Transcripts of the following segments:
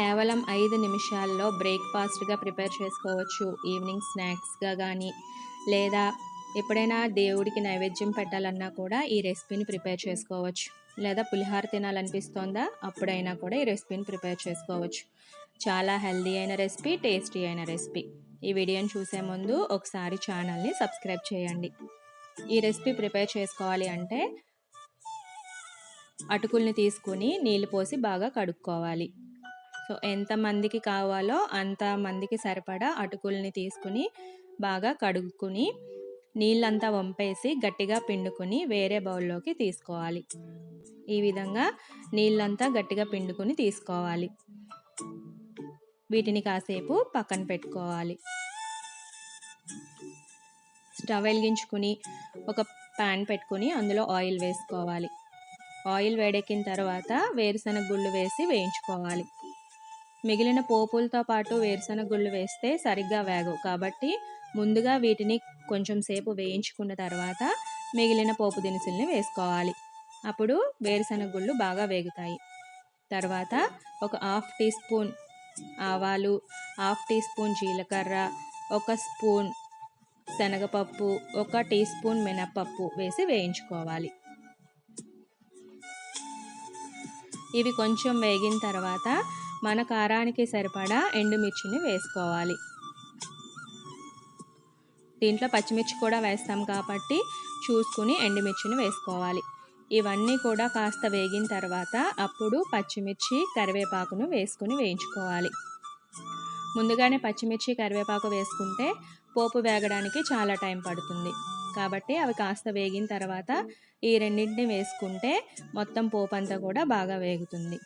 కేవలం ఐదు నిమిషాల్లో బ్రేక్ఫాస్ట్గా ప్రిపేర్ చేసుకోవచ్చు. ఈవినింగ్ స్నాక్స్గా కానీ లేదా ఎప్పుడైనా దేవుడికి నైవేద్యం పెట్టాలన్నా కూడా ఈ రెసిపీని ప్రిపేర్ చేసుకోవచ్చు. లేదా పులిహార తినాలనిపిస్తోందా అప్పుడైనా కూడా ఈ రెసిపీని ప్రిపేర్ చేసుకోవచ్చు. చాలా హెల్దీ అయిన రెసిపీ టేస్టీ అయిన రెసిపీ. ఈ వీడియోని చూసే ముందు ఒకసారి ఛానల్ని సబ్స్క్రైబ్ చేయండి. ఈ రెసిపీ ప్రిపేర్ చేసుకోవాలి అంటే అటుకుల్ని తీసుకుని నీళ్ళు పోసి బాగా కడుక్కోవాలి. సో ఎంతమందికి కావాలో అంత మందికి సరిపడా అటుకుల్ని తీసుకుని బాగా కడుక్కుని నీళ్ళంతా వంపేసి గట్టిగా పిండుకుని వేరే బౌల్లోకి తీసుకోవాలి. ఈ విధంగా నీళ్ళంతా గట్టిగా పిండుకుని తీసుకోవాలి. వీటిని కాసేపు పక్కన పెట్టుకోవాలి. స్టవ్ వెలిగించుకుని ఒక ప్యాన్ పెట్టుకుని అందులో ఆయిల్ వేసుకోవాలి. ఆయిల్ వేడెక్కిన తర్వాత వేరుశనగ గుళ్ళు వేసి వేయించుకోవాలి. మిగిలిన పోపులతో పాటు వేరుశనగ గుళ్ళు వేస్తే సరిగ్గా వేగవు. కాబట్టి ముందుగా వీటిని కొంచెం సేపు వేయించుకున్న తర్వాత మిగిలిన పోపు దినుసుల్ని వేసుకోవాలి. అప్పుడు వేరుశనగ గుళ్ళు బాగా వేగుతాయి. తర్వాత ఒక హాఫ్ టీ స్పూన్ ఆవాలు హాఫ్ టీ స్పూన్ జీలకర్ర ఒక స్పూన్ శనగపప్పు ఒక టీ స్పూన్ మినప్పప్పు వేసి వేయించుకోవాలి. ఇవి కొంచెం వేగిన తర్వాత మన కారానికి సరిపడా ఎండుమిర్చిని వేసుకోవాలి. దీంట్లో పచ్చిమిర్చి కూడా వేస్తాం కాబట్టి చూసుకుని ఎండుమిర్చిని వేసుకోవాలి. ఇవన్నీ కూడా కాస్త వేగిన తర్వాత అప్పుడు పచ్చిమిర్చి కరివేపాకును వేసుకుని వేయించుకోవాలి. ముందుగానే పచ్చిమిర్చి కరివేపాకు వేసుకుంటే పోపు వేగడానికి చాలా టైం పడుతుంది. కాబట్టి అవి కాస్త వేగిన తర్వాత ఈ రెండింటిని వేసుకుంటే మొత్తం పోపు అంతా కూడా బాగా వేగుతుంది.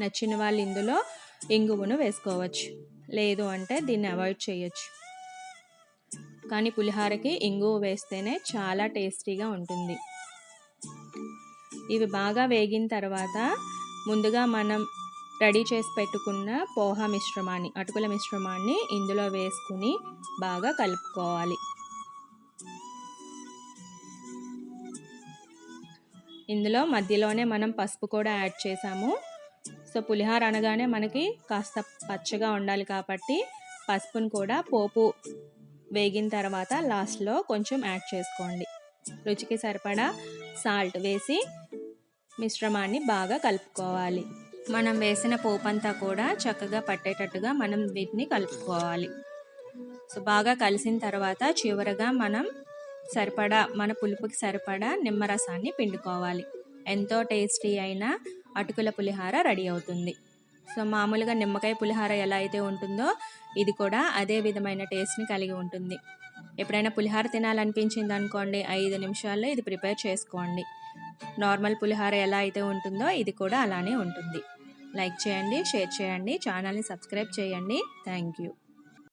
నచ్చిన వాళ్ళు ఇందులో ఇంగువను వేసుకోవచ్చు. లేదు అంటే దీన్ని అవాయిడ్ చేయొచ్చు. కానీ పులిహారకి ఇంగువ వేస్తేనే చాలా టేస్టీగా ఉంటుంది. ఇవి బాగా వేగిన తర్వాత ముందుగా మనం రెడీ చేసి పెట్టుకున్న పోహా మిశ్రమాన్ని అటుకుల మిశ్రమాన్ని ఇందులో వేసుకుని బాగా కలుపుకోవాలి. ఇందులో మధ్యలోనే మనం పసుపు కూడా యాడ్ చేసాము. సో పులిహార అనగానే మనకి కాస్త పచ్చగా ఉండాలి కాబట్టి పసుపును కూడా పోపు వేగిన తర్వాత లాస్ట్లో కొంచెం యాడ్ చేసుకోండి. రుచికి సరిపడా సాల్ట్ వేసి మిశ్రమాన్ని బాగా కలుపుకోవాలి. మనం వేసిన పోపు అంతా కూడా చక్కగా పట్టేటట్టుగా మనం వీటిని కలుపుకోవాలి. సో బాగా కలిసిన తర్వాత చివరగా మనం సరిపడా మన పులుపుకి సరిపడా నిమ్మరసాన్ని పిండుకోవాలి. ఎంతో టేస్టీ అయిన అటుకుల పులిహార రెడీ అవుతుంది. సో మామూలుగా నిమ్మకాయ పులిహార ఎలా అయితే ఉంటుందో ఇది కూడా అదే విధమైన టేస్ట్ని కలిగి ఉంటుంది. ఎప్పుడైనా పులిహార తినాలనిపించింది అనుకోండి ఐదు నిమిషాల్లో ఇది ప్రిపేర్ చేసుకోండి. నార్మల్ పులిహార ఎలా అయితే ఉంటుందో ఇది కూడా అలానే ఉంటుంది. లైక్ చేయండి షేర్ చేయండి ఛానల్ని సబ్స్క్రైబ్ చేయండి. Thank you.